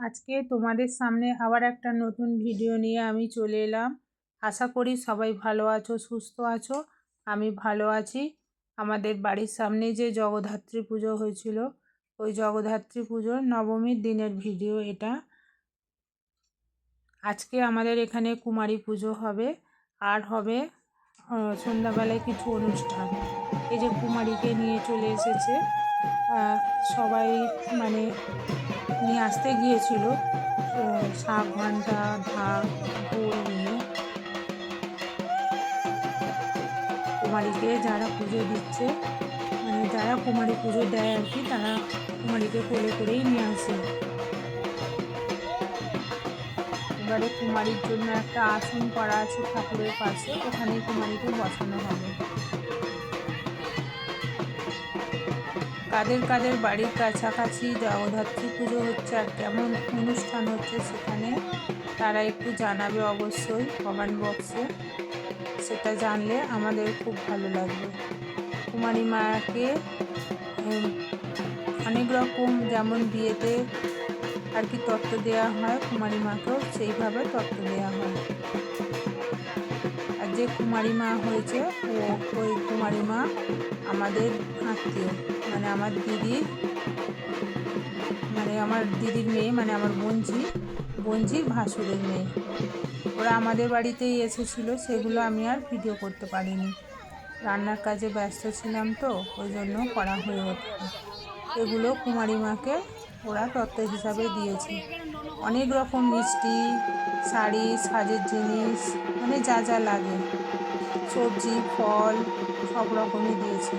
আজকে তোমাদের সামনে আবার একটা নতুন ভিডিও নিয়ে আমি চলে এলাম। আশা করি সবাই ভালো আছো, সুস্থ আছো, আমি ভালো আছি। আমাদের বাড়ির সামনে যে জগদ্ধাত্রী পুজো হয়েছিল, ওই জগদ্ধাত্রী পুজোর নবমীর দিনের ভিডিও এটা। আজকে আমাদের এখানে কুমারী পুজো হবে, আর হবে সন্ধ্যাবেলায় কিছু অনুষ্ঠান। এই যে কুমারীকে নিয়ে চলে এসেছে সবাই মানে নিয়ে আসতে গিয়েছিল। শাক ঘণ্টা ঢাক ঢোল নিয়ে। কুমারীকে যারা পুজো দিচ্ছে মানে যারা কুমারী পুজো দেয় আর কি, তারা কুমারীকে কোলে করেই নিয়ে আসে। এবারে কুমারীর জন্য একটা আসন করা আছে ঠাকুরের পাশে ওখানে কুমারীকে বসানো হবে। কাদের কাদের বাড়ির কাছাকাছি জগদ্ধাত্রী পুজো হচ্ছে আর কেমন অনুষ্ঠান হচ্ছে সেখানে তারা একটু জানাবে অবশ্যই কমেন্ট বক্সে সেটা জানলে আমাদের খুব ভালো লাগবে। কুমারী মাকে অনেক রকম যেমন বিয়েতে আর কি তত্ত্ব দেওয়া হয়, কুমারী মাকেও সেইভাবে তত্ত্ব দেওয়া হয়। যে কুমারী মা হয়েছে, ও ওই কুমারী মা আমাদের আত্মীয়। মানে আমার দিদি মানে আমার দিদির মেয়ে মানে আমার বোনঝি বোনঝির ভাসুরের মেয়ে। ওরা আমাদের বাড়িতেই এসেছিল, সেগুলো আমি আর ভিডিও করতে পারিনি। রান্নার কাজে ব্যস্ত ছিলাম তো, ওই জন্য করা হয়ে ওঠে এগুলো কুমারী মাকে ওরা তত্ত্ব হিসাবে দিয়েছে। অনেক রকম মিষ্টি, শাড়ি, সাজের জিনিস মানে যা যা লাগে। সবজি, ফল, সব রকমই দিয়েছে।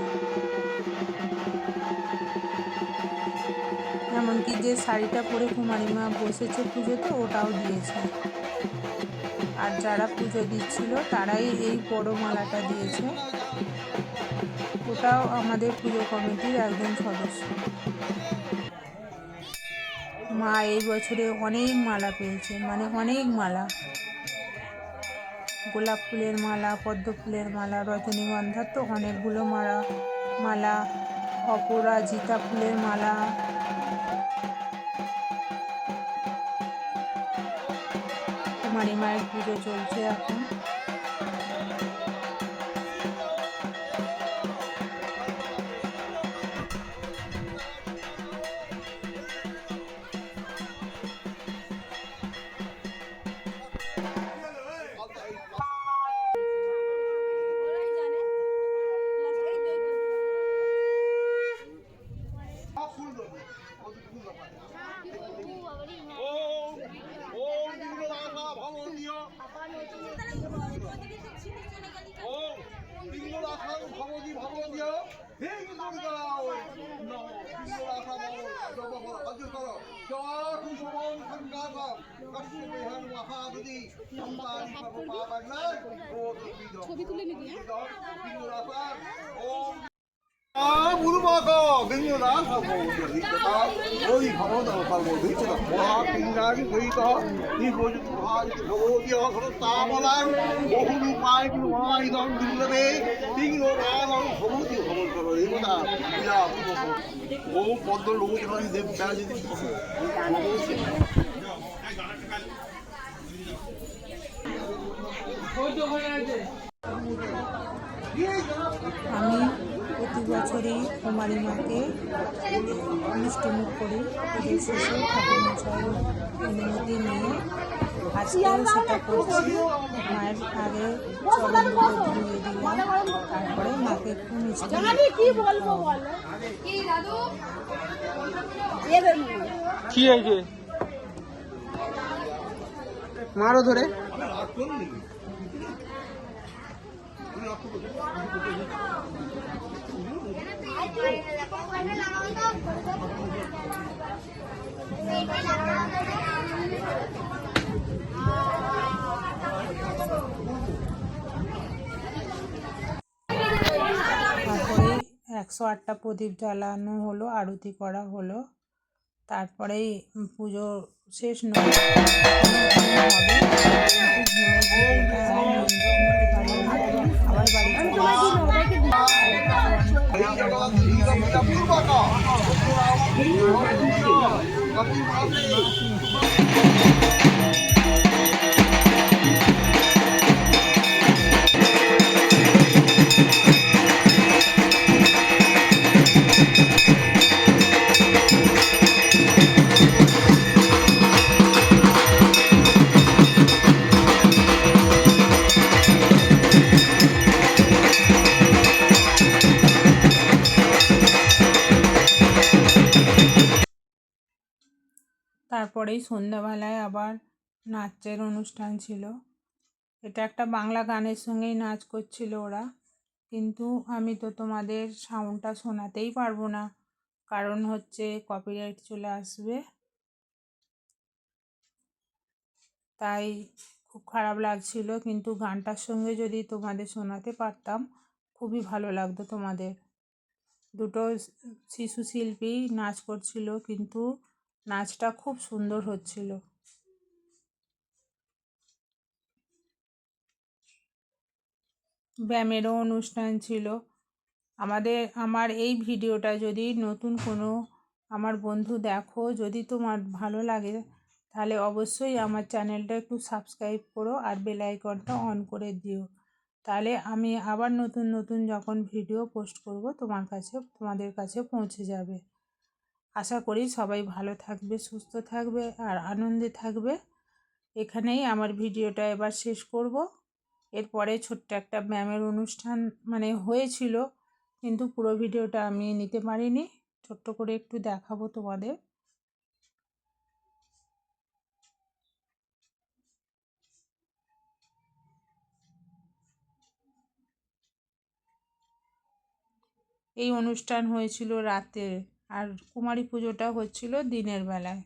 এমনকি যে শাড়িটা পরে কুমারী মা বসেছে পুজোতে, ওটাও দিয়েছে। আর যারা পুজো দিচ্ছিল, তারাই এই বড় মালাটা দিয়েছে। ওটাও আমাদের পুজো কমিটির একজন সদস্য। মা এই বছরে অনেক মালা পেয়েছে মানে অনেক মালা। গোলাপ ফুলের মালা, পদ্ম ফুলের মালা, রজনীগন্ধার তো অনেকগুলো মালা মালা অপরাজিতা ফুলের মালা। কুমারী মায়ের পুজো চলছে এখন। ওম ওম বিঘ্ননাশা ভবনীয় ওম বিঘ্ননাশা ভবনী ভবনীয় হে দুর্গাও নম চাকু সর্বপাপগ্না ছবি তুলে নিবি বিঘ্ননাশা ওম 무릎아가 맹렬하고 있다. 어디 가보다 가고 있다. 와, 굉장히 거기가 이 보지 와, 저기야 그렇다 말한 오후루 파이브 와 이런 누르네. 띵로 와서 거기 거기 거기 이거다. 야, 뭐 번들 로고 들어가니 내 빼야지. আমি প্রতি বছরই কুমারী মাকে মিষ্টিমুখ করি পুজোর শেষে ঠাকুরমশাই অনুমতি নিয়ে আজকেও সেটা করছি। মায়ের আগে ধুয়ে দিলাম। তারপরে মাকে একটু মিষ্টি কি বলব বলো। কি দাদু কি হয়েছে? মারো ধরে। একশো আটটা প্রদীপ জ্বালানো হলো আরতি করা হলো। তারপরেই পুজো শেষ নয়। হবে। বাড়ি তারপরেই সন্ধ্যাবেলায় আবার নাচের অনুষ্ঠান ছিল। এটা একটা বাংলা গানের সঙ্গেই নাচ করছিল ওরা। কিন্তু আমি তো তোমাদের সাউন্ডটা শোনাতেই পারব না। কারণ হচ্ছে কপিরাইট চলে আসবে। তাই খুব খারাপ লাগছিল। কিন্তু গানটার সঙ্গে যদি তোমাদের শোনাতে পারতাম, খুবই ভালো লাগতো তোমাদের। দুটো শিশু শিল্পী নাচ করছিল, কিন্তু নাচটা খুব সুন্দর হচ্ছিল। ব্যায়ামেরও অনুষ্ঠান ছিল। আমাদের, আমার এই ভিডিওটা যদি নতুন কোনো আমার বন্ধু দেখো, যদি তোমার ভালো লাগে, তাহলে অবশ্যই আমার চ্যানেলটা একটু সাবস্ক্রাইব করো আর বেল আইকনটা অন করে দিও। তাহলে আমি আবার নতুন নতুন যখন ভিডিও পোস্ট করব, তোমার কাছে, তোমাদের কাছে পৌঁছে যাবে। আশা করি সবাই ভালো থাকবে, সুস্থ থাকবে আর আনন্দে থাকবে। এখানেই আমার ভিডিওটা এবার শেষ করব। এরপরে ছোট্ট একটা ব্যায়ামের অনুষ্ঠান মানে হয়েছিল, কিন্তু পুরো ভিডিওটা আমি নিতে পারিনি। ছোট্ট করে একটু দেখাবো তোমাদের। এই অনুষ্ঠান হয়েছিল রাতে। আর কুমারী পুজোটা হচ্ছিল দিনের বেলায়।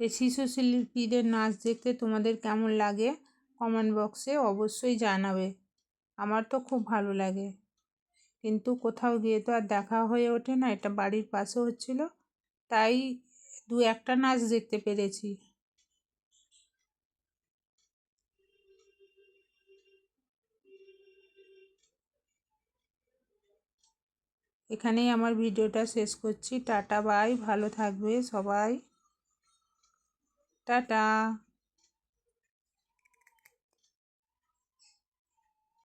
এই শিশু শিল্পীদের নাচ দেখতে তোমাদের কেমন লাগে? কমেন্ট বক্সে অবশ্যই জানাবে। আমার তো খুব ভালো লাগে। কিন্তু কোথাও গিয়ে তো আর দেখা হয়ে ওঠে না, এটা বাড়ির পাশে হচ্ছিল। তাই দু একটা নাচ দেখতে পেরেছি। এখানেই আমার ভিডিওটা শেষ করছি। Tata, bye. ভালো থাকবে সবাই। টাটা।